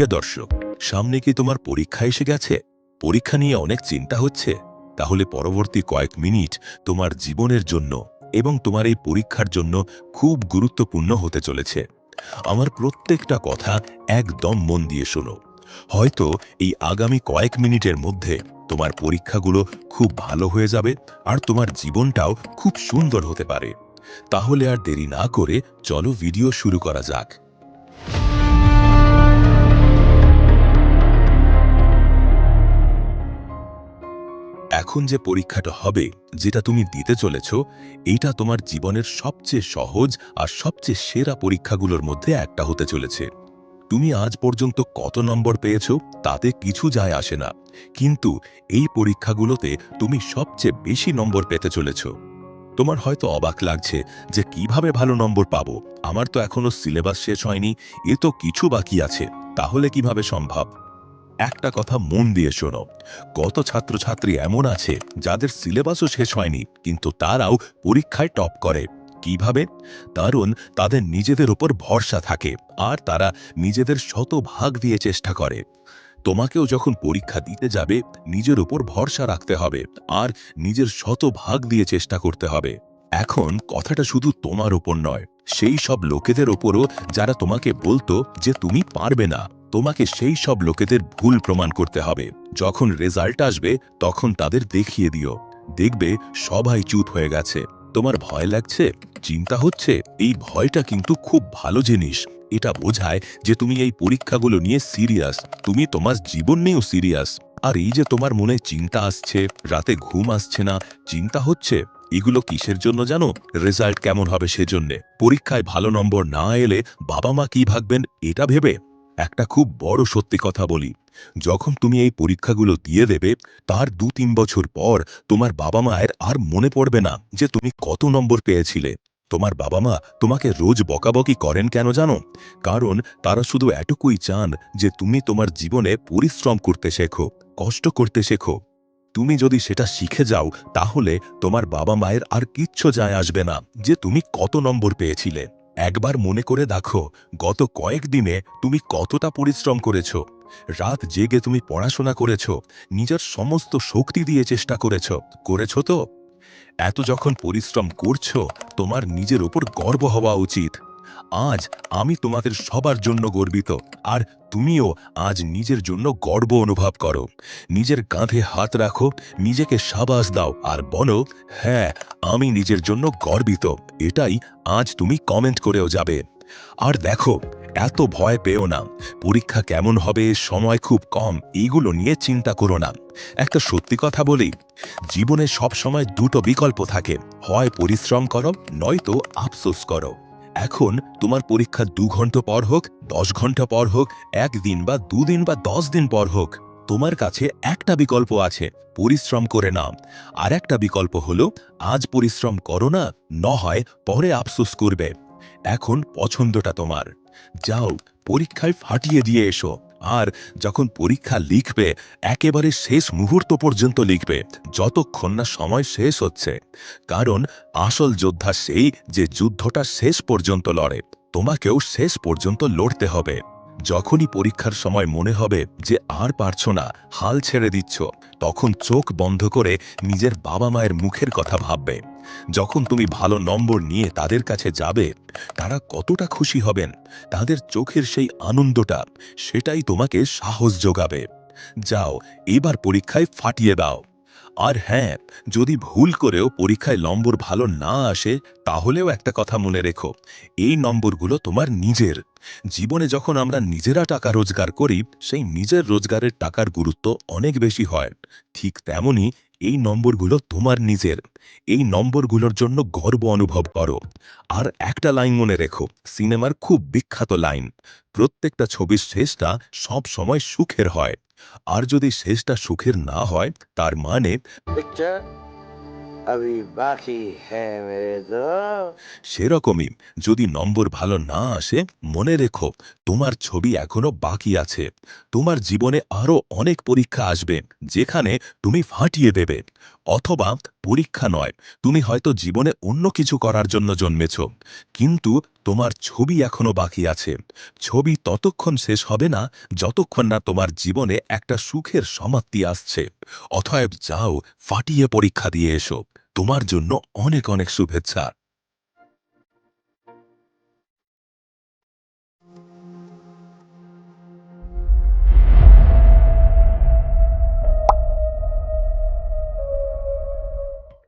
প্রিয় দর্শক, সামনে কি তোমার পরীক্ষা এসে গেছে? পরীক্ষা নিয়ে অনেক চিন্তা হচ্ছে। তাহলে পরবর্তী কয়েক মিনিট তোমার জীবনের জন্য এবং তোমার এই পরীক্ষার জন্য খুব গুরুত্বপূর্ণ হতে চলেছে। আমার প্রত্যেকটা কথা একদম মন দিয়ে শোনো। হয়তো এই আগামী কয়েক মিনিটের মধ্যে তোমার পরীক্ষাগুলো খুব ভালো হয়ে যাবে আর তোমার জীবনটাও খুব সুন্দর হতে পারে। তাহলে আর দেরি না করে চলো ভিডিও শুরু করা যাক। এখন যে পরীক্ষাটা হবে, যেটা তুমি দিতে চলেছ, এইটা তোমার জীবনের সবচেয়ে সহজ আর সবচেয়ে সেরা পরীক্ষাগুলোর মধ্যে একটা হতে চলেছে। তুমি আজ পর্যন্ত কত নম্বর পেয়েছ, তাতে কিছু যায় আসে না। কিন্তু এই পরীক্ষাগুলোতে তুমি সবচেয়ে বেশি নম্বর পেতে চলেছ। তোমার হয়তো অবাক লাগছে যে কীভাবে ভালো নম্বর পাবো। আমার তো এখনও সিলেবাস শেষ হয়নি, এ তো কিছু বাকি আছে। তাহলে কীভাবে সম্ভব? একটা কথা মন দিয়ে শোনো। কত ছাত্রছাত্রী এমন আছে, যাদের সিলেবাসও শেষ হয়নি, কিন্তু তারাও পরীক্ষায় টপ করে। কীভাবে? কারণ তাদের নিজেদের উপর ভরসা থাকে, আর তারা নিজেদের শত ভাগ দিয়ে চেষ্টা করে। তোমাকেও যখন পরীক্ষা দিতে যাবে, নিজের উপর ভরসা রাখতে হবে, আর নিজের শত ভাগ দিয়ে চেষ্টা করতে হবে। এখন কথাটা শুধু তোমার উপর নয়, সেই সব লোকেদের ওপরও যারা তোমাকে বলতো যে তুমি পারবে না। তোমাকে সেই সব লোকেদের ভুল প্রমাণ করতে হবে। যখন রেজাল্ট আসবে, তখন তাদের দেখিয়ে দিও। দেখবে সবাই চুপ হয়ে গেছে। তোমার ভয় লাগছে? চিন্তা হচ্ছে? এই ভয়টা কিন্তু খুব ভালো জিনিস। এটা বোঝায় যে তুমি এই পরীক্ষাগুলো নিয়ে সিরিয়াস তুমি তোমার জীবন নিয়েও সিরিয়াস আর এই যে তোমার মনে চিন্তা আসছে, রাতে ঘুম আসছে না, চিন্তা হচ্ছে? এগুলো কিসের জন্য জানো? রেজাল্ট কেমন হবে সেজন্যে। পরীক্ষায় ভালো নম্বর না এলে বাবা মা কি ভাববেন? এটা ভেবে একটা খুব বড় সত্যি কথা বলি। যখন তুমি এই পরীক্ষাগুলো দিয়ে দেবে, তার দু তিন বছর পর তোমার বাবা মায়ের আর মনে পড়বে না যে তুমি কত নম্বর পেয়েছিলে। তোমার বাবা মা তোমাকে রোজ বকাবকি করেন কেন জানো? কারণ তারা শুধু এটুকুই চান যে তুমি তোমার জীবনে পরিশ্রম করতে শেখো, কষ্ট করতে শেখো। তুমি যদি সেটা শিখে যাও, তাহলে তোমার বাবা মায়ের আর কিচ্ছু যায় আসবে না যে তুমি কত নম্বর পেয়েছিলে। একবার মনে করে দেখো, গত কয়েকদিনে তুমি কতটা পরিশ্রম করেছ। রাত জেগে তুমি পড়াশোনা করেছ, নিজের সমস্ত শক্তি দিয়ে চেষ্টা করেছ। করেছ তো? এত যখন পরিশ্রম করছ, তোমার নিজের ওপর গর্ব হওয়া উচিত। আজ আমি তোমাদের সবার জন্য গর্বিত, আর তুমিও আজ নিজের জন্য গর্ব অনুভব করো। নিজের কাঁধে হাত রাখো, নিজেকে সাবাস দাও, আর বলো হ্যাঁ আমি নিজের জন্য গর্বিত, এটাই আজ তুমি কমেন্ট করেও যাবে। আর দেখো, এত ভয় পেও না, পরীক্ষা কেমন হবে, সময় খুব কম এইগুলো নিয়ে চিন্তা করো না। একটা সত্যি কথা বলি, জীবনে সব সময় দুটো বিকল্প থাকে, হয় পরিশ্রম করো, নয়তো আফসোস করো। এখন তোমার পরীক্ষা দু ঘণ্টা পর হোক, দশ ঘণ্টা পর হোক, একদিন বা দুদিন বা দশ দিন পর হোক, তোমার কাছে একটা বিকল্প আছে, পরিশ্রম করে নাও। আর একটা বিকল্প হলো, আজ পরিশ্রম করো না ন হয় পরে আফসোস করবে। এখন পছন্দটা তোমার। যাও, পরীক্ষায় ফাটিয়ে দিয়ে এসো। আর যখন পরীক্ষা লিখবে, একেবারে শেষ মুহূর্ত পর্যন্ত লিখবে, যতক্ষণ না সময় শেষ হচ্ছে। কারণ আসল যোদ্ধা সেই যে যুদ্ধটা শেষ পর্যন্ত লড়ে, তোমাকেও শেষ পর্যন্ত লড়তে হবে। যখনই পরীক্ষার সময় মনে হবে যে আর পারছ না, হাল ছেড়ে দিচ্ছ, তখন চোখ বন্ধ করে নিজের বাবা মায়ের মুখের কথা ভাববে। যখন তুমি ভালো নম্বর নিয়ে তাদের কাছে যাবে, তারা কতটা খুশি হবেন, তাদের চোখের সেই আনন্দটা, সেটাই তোমাকে সাহস যোগাবে। যাও, এবার পরীক্ষায় ফাটিয়ে দাও। আর হ্যাঁ যদি ভুল করেও পরীক্ষায় নম্বর ভালো না আসে, তাহলেও একটা কথা মনে রেখো। এই নম্বরগুলো তোমার নিজের। জীবনে যখন আমরা নিজেরা টাকা রোজগার করি, সেই নিজের রোজগারের টাকার গুরুত্ব অনেক বেশি হয়। ঠিক তেমনি এই নম্বরগুলো তোমার নিজের। এই নম্বরগুলোর জন্য গর্ব অনুভব করো। আর একটা লাইন মনে রেখো, সিনেমার খুব বিখ্যাত লাইন। প্রত্যেকটা ছবির শেষটা সব সময় সুখের হয়। আর যদি শেষটা সুখের না হয় তার মানে সেরকমই যদি নম্বর ভালো না আসে মনে রেখো তোমার ছবি এখনও বাকি আছে। তোমার জীবনে আরও অনেক পরীক্ষা আসবে যেখানে তুমি ফাটিয়ে দেবে। অথবা পরীক্ষা নয়, তুমি হয়তো জীবনে অন্য কিছু করার জন্য জন্মেছ, কিন্তু তোমার ছবি এখনও বাকি আছে। ছবি ততক্ষণ শেষ হবে না, যতক্ষণ না তোমার জীবনে একটা সুখের সমাপ্তি আসছে। অতএব যাও, ফাটিয়ে পরীক্ষা দিয়ে এসো। তোমার জন্য অনেক অনেক শুভেচ্ছা।